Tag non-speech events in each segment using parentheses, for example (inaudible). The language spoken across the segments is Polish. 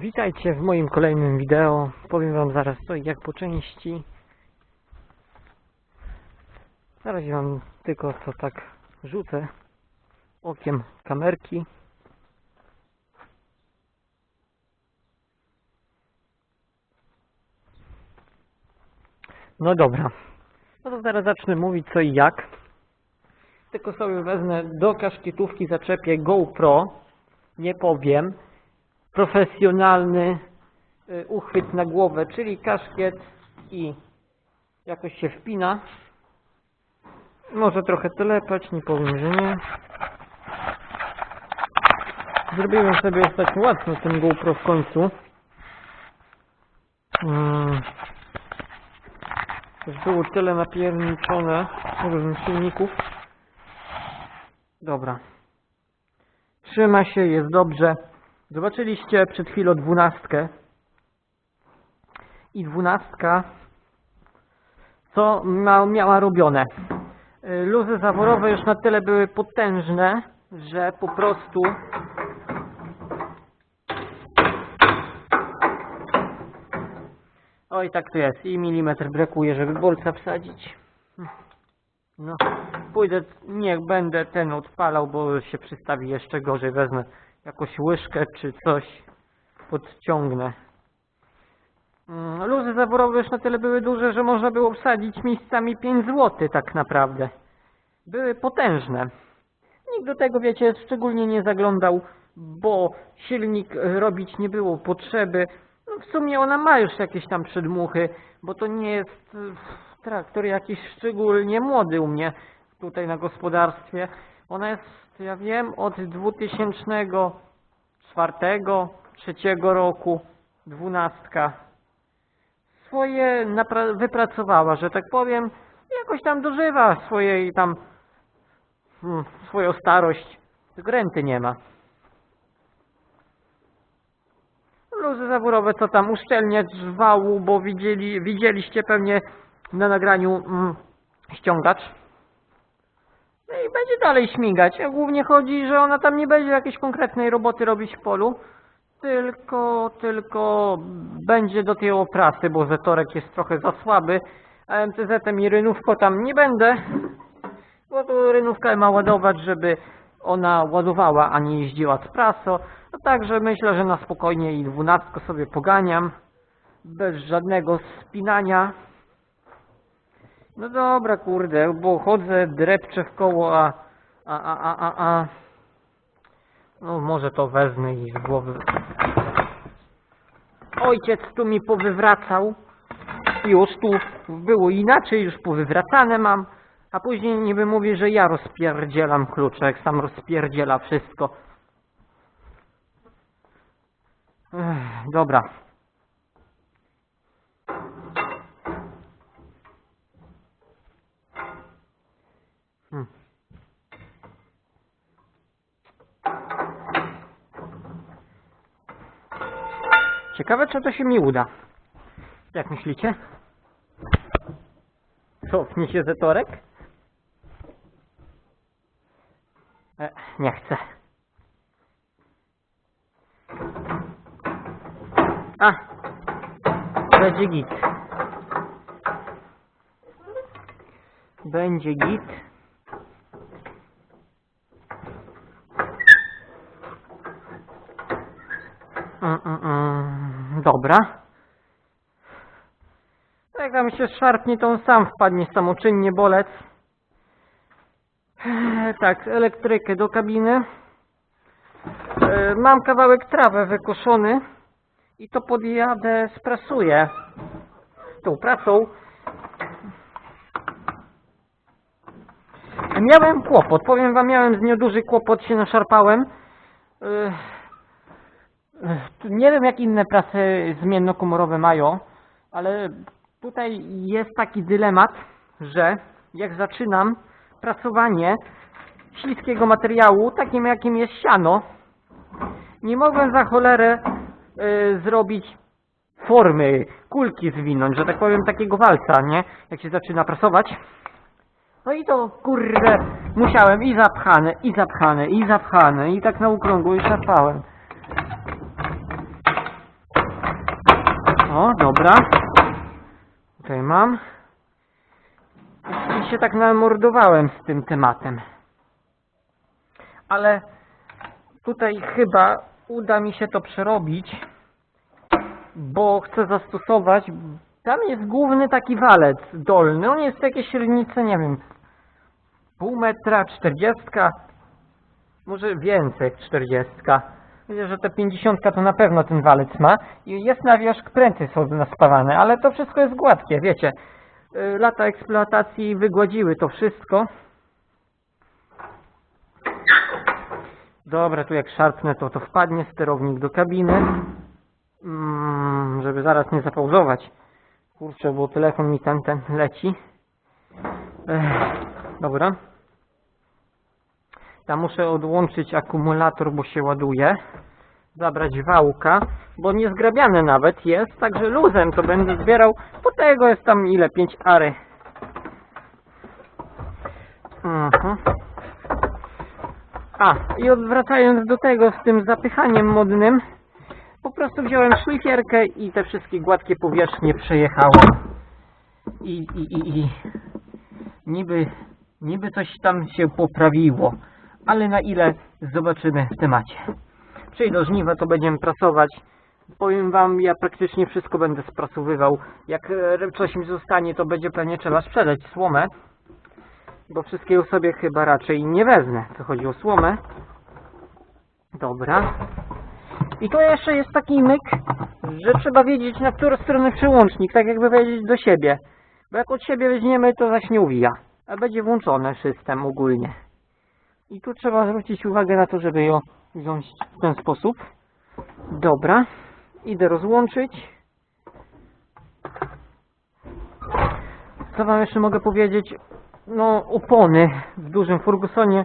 Witajcie w moim kolejnym wideo. Powiem wam zaraz co i jak po części. Na razie wam tylko co tak rzucę okiem kamerki. No dobra. No to zaraz zacznę mówić co i jak. Tylko sobie wezmę do kaszkietówki zaczepię GoPro. Nie powiem profesjonalny y, uchwyt na głowę, czyli kaszkiet i jakoś się wpina. Może trochę telepać, nie powiem, że nie. Zrobiłem sobie ostatnio łatwo ten GoPro w końcu. Mm. Już było tyle napierniczone różnych silników. Dobra. Trzyma się, jest dobrze. Zobaczyliście przed chwilą dwunastkę. I dwunastka, co miała robione? Y, Luzy zaworowe już na tyle były potężne, że po prostu Oj, tak to jest. I milimetr brakuje, żeby bolca wsadzić. No, pójdę, niech będę ten odpalał, bo się przystawi jeszcze gorzej. Wezmę jakąś łyżkę czy coś, podciągnę. Mm, Luzy zaworowe już na tyle były duże, że można było wsadzić miejscami 5 zł tak naprawdę. Były potężne. Nikt do tego, wiecie, szczególnie nie zaglądał, bo silnik robić nie było potrzeby. No w sumie ona ma już jakieś tam przedmuchy, bo to nie jest traktor jakiś szczególnie młody u mnie tutaj na gospodarstwie. Ona jest, ja wiem, od 2004, 3 roku, dwunastka. Swoje wypracowała, że tak powiem, jakoś tam dożywa swojej tam hmm, swoją starość. Tylko renty nie ma. Luzy zawórowe co tam uszczelniać wału, bo widzieli, widzieliście pewnie na nagraniu mm, ściągacz. No i będzie dalej śmigać. A Głównie chodzi, że ona tam nie będzie jakiejś konkretnej roboty robić w polu, tylko, tylko będzie do tej oprasy, bo zetorek jest trochę za słaby, a MTZ-em i rynówką tam nie będę, bo to rynówka ma ładować, żeby ona ładowała, a nie jeździła z praso. No także myślę, że na spokojnie i dwunastko sobie poganiam, bez żadnego spinania. No dobra, kurde, bo chodzę, drepczę w koło, a, a, a, a, a, a. No może to wezmę i z głowy. Ojciec tu mi powywracał. Już tu było inaczej, już powywracane mam. A później niby mówi, że ja rozpierdzielam klucze, jak sam rozpierdziela wszystko. Ech, dobra. Hmm. Ciekawe, czy to się mi uda. Jak myślicie? Cofnie się zetorek? E, nie chcę. A! Będzie git. Będzie git. Mm, mm, mm. Dobra. Jak tam się szarpnie, to on sam wpadnie samoczynnie bolec. Eee, Tak, elektrykę do kabiny. Eee, Mam kawałek trawy wykoszony i to podjadę, sprasuję tą pracą. Miałem kłopot, powiem wam, miałem z nią duży kłopot, się naszarpałem. Nie wiem jak inne prasy zmiennokomorowe mają, ale tutaj jest taki dylemat, że jak zaczynam pracowanie śliskiego materiału, takim jakim jest siano, nie mogłem za cholerę y, zrobić formy, kulki zwinąć, że tak powiem takiego walca, nie? Jak się zaczyna prasować. No i to kurde musiałem i zapchane, i zapchane, i zapchane, i tak na okrągło i szarpałem. O, dobra. Tutaj mam. I się tak namordowałem z tym tematem. Ale tutaj chyba uda mi się to przerobić, bo chcę zastosować. Tam jest główny taki walec dolny. On jest jakieś średnice, nie wiem, pół metra, czterdziestka, może więcej jak czterdziestka. Myślę, że te pięćdziesiątka to na pewno ten walec ma. I jest na wierzch pręty są naspawane, ale to wszystko jest gładkie, wiecie. Y, Lata eksploatacji wygładziły to wszystko. Dobra, tu jak szarpnę to, to wpadnie sterownik do kabiny. Mm, żeby zaraz nie zapauzować. Kurczę, bo telefon mi ten, ten leci. Ech, dobra. Tam muszę odłączyć akumulator, bo się ładuje. Zabrać wałka, bo niezgrabiane nawet jest, także luzem to będę zbierał. Po tego jest tam ile? 5 ary. Mhm. A, i wracając do tego z tym zapychaniem modnym, po prostu wziąłem szlifierkę i te wszystkie gładkie powierzchnie przejechałem. I, i, i, i niby, niby coś tam się poprawiło, ale na ile zobaczymy w temacie. Przyjdą żniwa, to będziemy prasować. Powiem wam, ja praktycznie wszystko będę sprasowywał. Jak e, coś mi zostanie, to będzie pewnie trzeba sprzedać słomę. Bo wszystkiego sobie chyba raczej nie wezmę, co chodzi o słomę. Dobra. I to jeszcze jest taki myk, że trzeba wiedzieć na którą stronę przełącznik, tak jakby wiedzieć do siebie. Bo jak od siebie weźmiemy, to zaś nie uwija. A będzie włączony system ogólnie. I tu trzeba zwrócić uwagę na to, żeby ją wziąć w ten sposób. Dobra. Idę rozłączyć. Co wam jeszcze mogę powiedzieć? No, opony w dużym Fergusonie.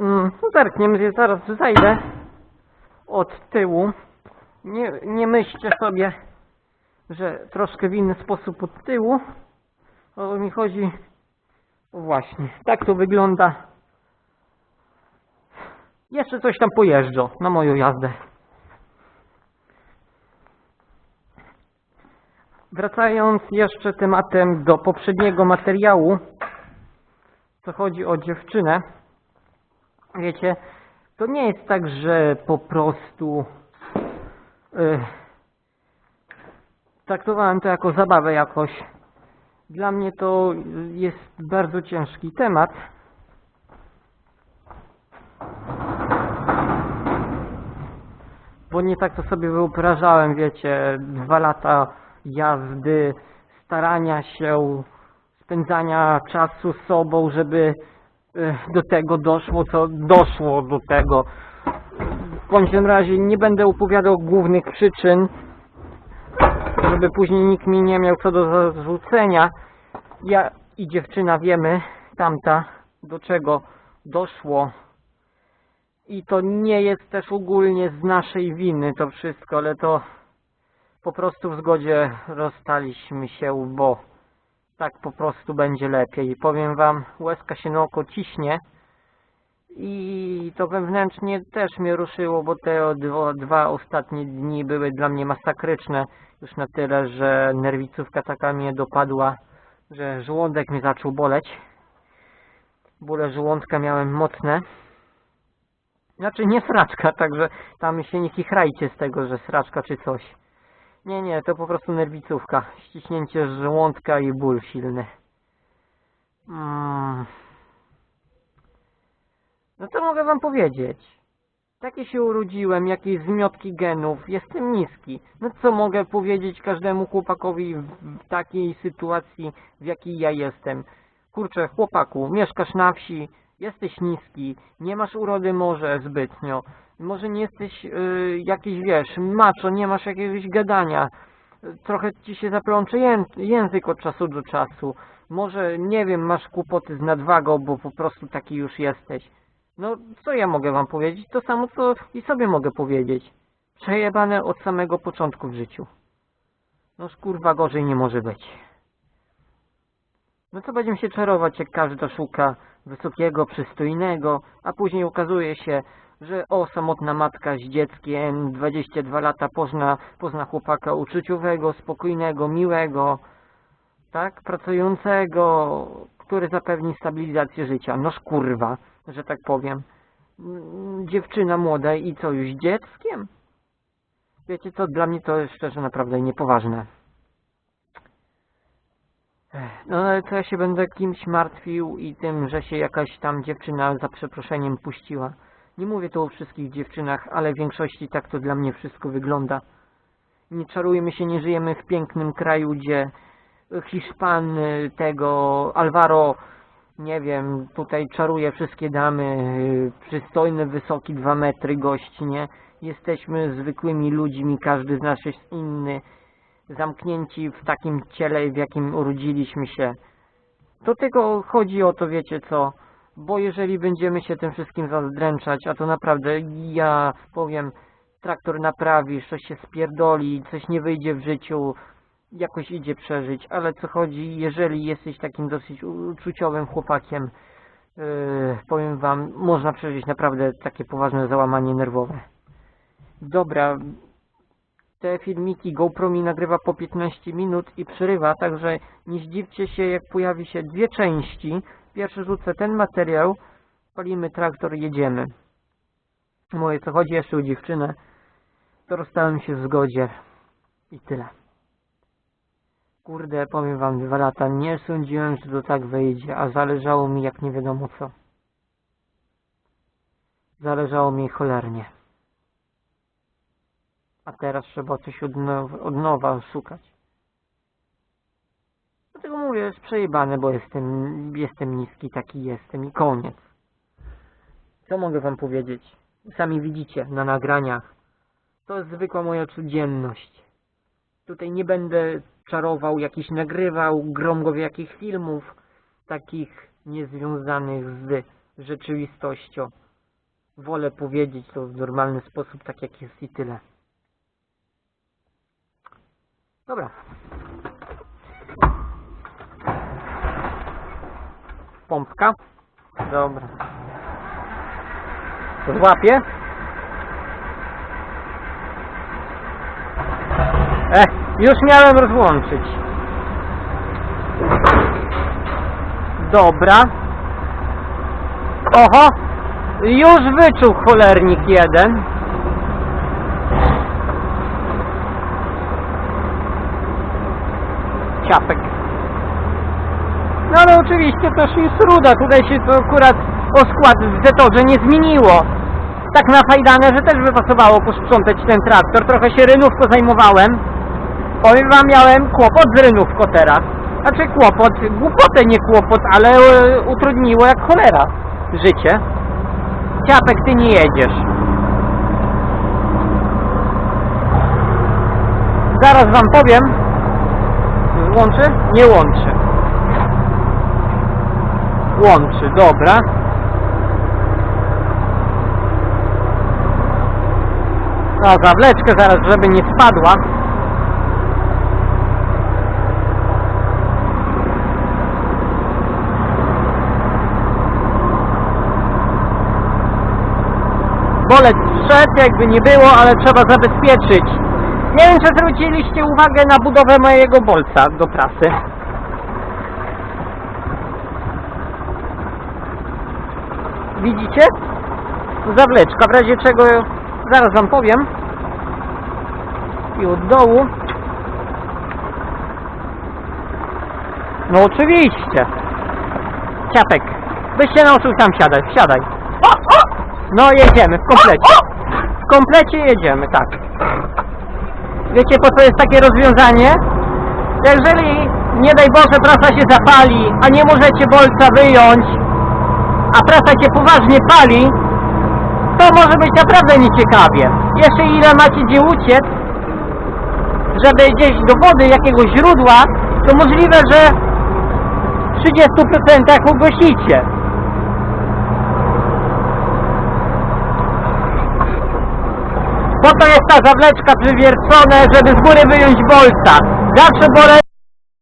Mm, no zerkniemy, że zaraz zajdę od tyłu. Nie, nie myślcie sobie, że troszkę w inny sposób od tyłu. O mi chodzi... Właśnie, tak to wygląda. Jeszcze coś tam pojeżdżą na moją jazdę. Wracając jeszcze tematem do poprzedniego materiału, co chodzi o dziewczynę. Wiecie, to nie jest tak, że po prostu yy, traktowałem to jako zabawę jakoś. Dla mnie to jest bardzo ciężki temat. Bo nie tak to sobie wyobrażałem, wiecie, dwa lata jazdy, starania się, spędzania czasu z sobą, żeby e, do tego doszło, co doszło do tego. W bądź razie nie będę opowiadał głównych przyczyn, żeby później nikt mi nie miał co do zarzucenia. Ja i dziewczyna wiemy, tamta, do czego doszło. I to nie jest też ogólnie z naszej winy to wszystko, ale to po prostu w zgodzie rozstaliśmy się, bo tak po prostu będzie lepiej. Powiem wam, łezka się na oko ciśnie i to wewnętrznie też mnie ruszyło, bo te dwa ostatnie dni były dla mnie masakryczne. Już na tyle, że nerwicówka taka mnie dopadła, że żołądek mi zaczął boleć. Bóle żołądka miałem mocne. Znaczy nie sraczka, (laughs) także tam się nie chichrajcie z tego, że sraczka czy coś. Nie, nie, to po prostu nerwicówka. Ściśnięcie żołądka i ból silny. Mm. No co mogę wam powiedzieć? Takie się urodziłem, jakieś zmiotki genów, jestem niski. No co mogę powiedzieć każdemu chłopakowi w takiej sytuacji, w jakiej ja jestem? Kurczę, chłopaku, mieszkasz na wsi, jesteś niski, nie masz urody może zbytnio, może nie jesteś y, jakiś, wiesz, macho, nie masz jakiegoś gadania, trochę ci się zaplącze ję, język od czasu do czasu, może, nie wiem, masz kłopoty z nadwagą, bo po prostu taki już jesteś. No, co ja mogę wam powiedzieć? To samo, co i sobie mogę powiedzieć. Przejebane od samego początku w życiu. No, kurwa, gorzej nie może być. No co będziemy się czarować, jak każdy szuka wysokiego, przystojnego, a później okazuje się, że o, samotna matka z dzieckiem, 22 lata, pozna, pozna chłopaka uczuciowego, spokojnego, miłego, tak, pracującego, który zapewni stabilizację życia. Noż kurwa, że tak powiem. Mm, Dziewczyna młoda i co, już dzieckiem? Wiecie co, dla mnie to jest szczerze naprawdę niepoważne. Ech, No ale co ja się będę kimś martwił i tym, że się jakaś tam dziewczyna za przeproszeniem puściła. Nie mówię tu o wszystkich dziewczynach, ale w większości tak to dla mnie wszystko wygląda. Nie czarujmy się, nie żyjemy w pięknym kraju, gdzie Hiszpan y, tego Alvaro, nie wiem, tutaj czaruje wszystkie damy, y, przystojny, wysoki, dwa metry gość, nie? Jesteśmy zwykłymi ludźmi, każdy z nas jest inny, zamknięci w takim ciele, w jakim urodziliśmy się. Do tego chodzi o to, wiecie co, bo jeżeli będziemy się tym wszystkim zazdręczać, a to naprawdę, ja powiem, traktor naprawisz, coś się spierdoli, coś nie wyjdzie w życiu, jakoś idzie przeżyć, ale co chodzi, jeżeli jesteś takim dosyć uczuciowym chłopakiem, yy, powiem wam, można przeżyć naprawdę takie poważne załamanie nerwowe. Dobra, te filmiki GoPro mi nagrywa po 15 minut i przerywa, także nie zdziwcie się jak pojawi się dwie części. Pierwszy rzucę ten materiał, palimy traktor jedziemy. Moje co chodzi jeszcze o dziewczynę, to rozstałem się w zgodzie i tyle. Kurde, powiem wam, dwa lata, nie sądziłem, że to tak wyjdzie, a zależało mi jak nie wiadomo co. Zależało mi cholernie. A teraz trzeba coś od nowa, od nowa szukać. Dlatego mówię, jest przejebane, bo jestem, jestem niski, taki jestem i koniec. Co mogę wam powiedzieć? Sami widzicie na nagraniach. To jest zwykła moja codzienność. Tutaj nie będę czarował, jakiś nagrywał gromgowie jakich filmów, takich niezwiązanych z rzeczywistością. Wolę powiedzieć to w normalny sposób, tak jak jest i tyle. Dobra. Pompka. Dobra. Złapię. E, już miałem rozłączyć. Dobra. Oho. Już wyczuł cholernik jeden. Ciapek. No ale oczywiście też jest ruda. Tutaj się to akurat o skład w Zetorze nie zmieniło. Tak na fajdanę, że też by pasowało posprzątać ten traktor. Trochę się rynówko zajmowałem. Powiem wam, miałem kłopot z rynówką teraz. Znaczy kłopot, głupotę nie kłopot, ale e, utrudniło jak cholera życie. Ciapek, ty nie jedziesz. Zaraz wam powiem. Łączy? Nie łączy. Łączy, dobra. No, zawleczkę zaraz, żeby nie spadła. Bolec wszedł, jakby nie było, ale trzeba zabezpieczyć. Nie wiem, czy zwróciliście uwagę na budowę mojego bolca do trasy. Widzicie? Zawleczka, w razie czego zaraz wam powiem. I od dołu. No oczywiście. Ciapek, byś się nauczył sam siadać, wsiadaj. No jedziemy, w komplecie. W komplecie jedziemy, tak. Wiecie po co jest takie rozwiązanie? Jeżeli, nie daj Boże, prasa się zapali, a nie możecie bolca wyjąć, a prasa się poważnie pali, to może być naprawdę nieciekawie. Jeszcze ile macie gdzie uciec, żeby gdzieś do wody, jakiegoś źródła, to możliwe, że w 30% ugasicie. Po to jest ta zawleczka przywiercone, żeby z góry wyjąć bolca. Zawsze bolec